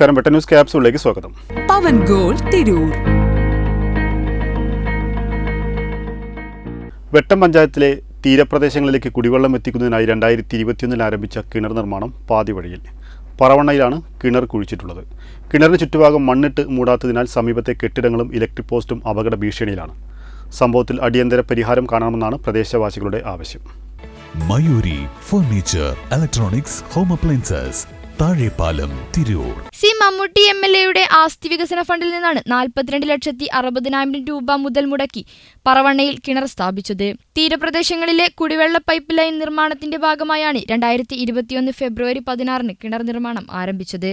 നമസ്കാരം. വെട്ട ന്യൂസ് ക്യാപ്സൂളിലേക്ക് സ്വാഗതം. പവൻ ഗോൾ തിരൂർ. വെട്ടം പഞ്ചായത്തിലെ തീരപ്രദേശങ്ങളിലേക്ക് കുടിവെള്ളം എത്തിക്കുന്നതിനായി രണ്ടായിരത്തി ഇരുപത്തിയൊന്നിൽ ആരംഭിച്ച കിണർ നിർമ്മാണം പാതി വഴിയിൽ പറവണ്ണയിലാണ് കിണർ കുഴിച്ചിട്ടുള്ളത്. കിണറിന് ചുറ്റുഭാഗം മണ്ണിട്ട് മൂടാത്തതിനാൽ സമീപത്തെ കെട്ടിടങ്ങളും ഇലക്ട്രിക് പോസ്റ്റും അപകട ഭീഷണിയിലാണ്. സംഭവത്തിൽ അടിയന്തര പരിഹാരം കാണണമെന്നാണ് പ്രദേശവാസികളുടെ ആവശ്യം. Mayuri furniture electronics home appliances Thazhepalam Tirur. C Mammootty M L എയുടെ ആസ്തി വികസന ഫണ്ടിൽ നിന്നാണ് നാൽപ്പത്തിരണ്ട് ലക്ഷത്തി അറുപതിനായിരം രൂപ മുതൽ മുടക്കി പറവണ്ണയിൽ കിണർ സ്ഥാപിച്ചത്. തീരപ്രദേശങ്ങളിലെ കുടിവെള്ള പൈപ്പ് ലൈൻ നിർമ്മാണത്തിന്റെ ഭാഗമായാണ് രണ്ടായിരത്തി ഇരുപത്തിയൊന്ന് ഫെബ്രുവരി പതിനാറിന് കിണർ നിർമ്മാണം ആരംഭിച്ചത്.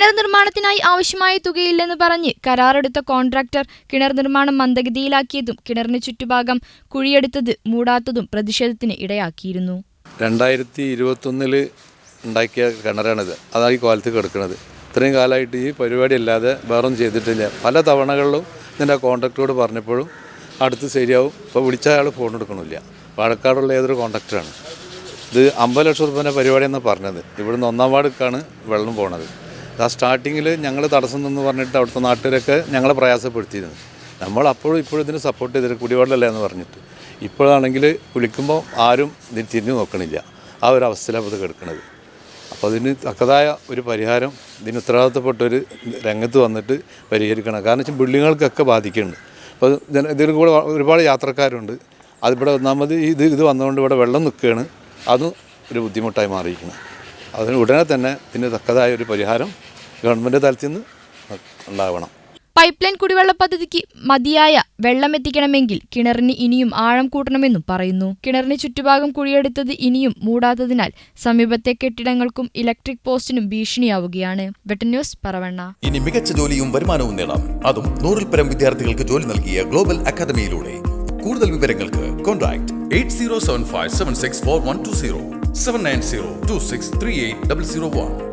കിണർ നിർമ്മാണത്തിനായി ആവശ്യമായ തുകയില്ലെന്ന് പറഞ്ഞ് കരാറെടുത്ത കോൺട്രാക്ടർ കിണർ നിർമ്മാണം മന്ദഗതിയിലാക്കിയതും കിണറിന് ചുറ്റുഭാഗം കുഴിയെടുത്തത് മൂടാത്തതും പ്രതിഷേധത്തിന് ഇടയാക്കിയിരുന്നു. രണ്ടായിരത്തി ഇരുപത്തൊന്നിൽ ഉണ്ടാക്കിയ കിണറാണിത്. അതാണ് ഈ കാലത്ത് കിടക്കുന്നത് ഇത്രയും കാലമായിട്ട് ഈ പരിപാടി അല്ലാതെ വേറൊന്നും ചെയ്തിട്ടില്ല. പല തവണകളിലും ഇതിന്റെ കോൺട്രാക്ടറോട് പറഞ്ഞപ്പോഴും അടുത്ത് ശരിയാവും. ഇപ്പോൾ വിളിച്ച അയാൾ ഫോൺ എടുക്കണില്ല. പാലക്കാടുള്ള ഏതൊരു കോൺട്രാക്ടറാണ്. ഇത് അമ്പത് ലക്ഷം റുപ്യേന്റെ പരിപാടിയെന്നാണ് പറഞ്ഞത്. ഇവിടുന്ന് ഒന്നാം വാർഡിലേക്കാണ് വെള്ളം പോണത്. ആ സ്റ്റാർട്ടിങ്ങിൽ ഞങ്ങൾ തടസ്സം നിന്ന് പറഞ്ഞിട്ട് അവിടുത്തെ നാട്ടുകാരൊക്കെ ഞങ്ങളെ പ്രയാസപ്പെടുത്തിയിരുന്നു. നമ്മൾ അപ്പോഴും ഇപ്പോഴും ഇതിന് സപ്പോർട്ട് ചെയ്തിട്ട് കുടിവെള്ളമല്ല എന്ന് പറഞ്ഞിട്ട്. ഇപ്പോഴാണെങ്കിൽ വിളിക്കുമ്പോൾ ആരും ഇതിന് തിരിഞ്ഞു നോക്കണില്ല. ആ ഒരു അവസ്ഥയിലാണ് അത് കിടക്കുന്നത് അപ്പോൾ അതിന് തക്കതായ ഒരു പരിഹാരം ഇതിന് ഉത്തരവാദിത്തപ്പെട്ടൊരു രംഗത്ത് വന്നിട്ട് പരിഹരിക്കണം. കാരണം വെച്ചാൽ ബിൽഡിങ്ങുകൾക്കൊക്കെ ബാധിക്കുന്നുണ്ട്. അപ്പോൾ ഇതിൽ കൂടെ ഒരുപാട് യാത്രക്കാരുണ്ട്. അതിവിടെ ഒന്നാമത് ഇത് ഇത് വന്നുകൊണ്ട് ഇവിടെ വെള്ളം നിൽക്കുകയാണ് അതും ഒരു ബുദ്ധിമുട്ടായി മാറിയിരിക്കുന്നത് അതിന് ഉടനെ തന്നെ ഇതിന് തക്കതായ ഒരു പരിഹാരം ഗവൺമെന്റ് തലത്തിൽ നിന്ന് ഉണ്ടാവണം. പൈപ്പ് ലൈൻ കുടിവെള്ള പദ്ധതിക്ക് മതിയായ വെള്ളം എത്തിക്കണമെങ്കിൽ കിണറിന് ഇനിയും ആഴം കൂട്ടണമെന്നും പറയുന്നു. കിണറിന് ചുറ്റുഭാഗം കുഴിയെടുത്തത് ഇനിയും മൂടാത്തതിനാൽ സമീപത്തെ കെട്ടിടങ്ങൾക്കും ഇലക്ട്രിക് പോസ്റ്റിനും ഭീഷണിയാവുകയാണ്. വെട്ടൻ ന്യൂസ് പറവണ്ണ. ഇനി മികച്ച ജോലിയും വരുമാനവും നേടാം. അതും നൂറിൽ പരം വിദ്യാർത്ഥികൾക്ക് ജോലി നൽകിയ ഗ്ലോബൽ അക്കാദമിയിലൂടെ. കൂടുതൽ വിവരങ്ങൾക്ക് contact eight zero seven five seven six four one two zero seven nine zero two six three eight double zero one.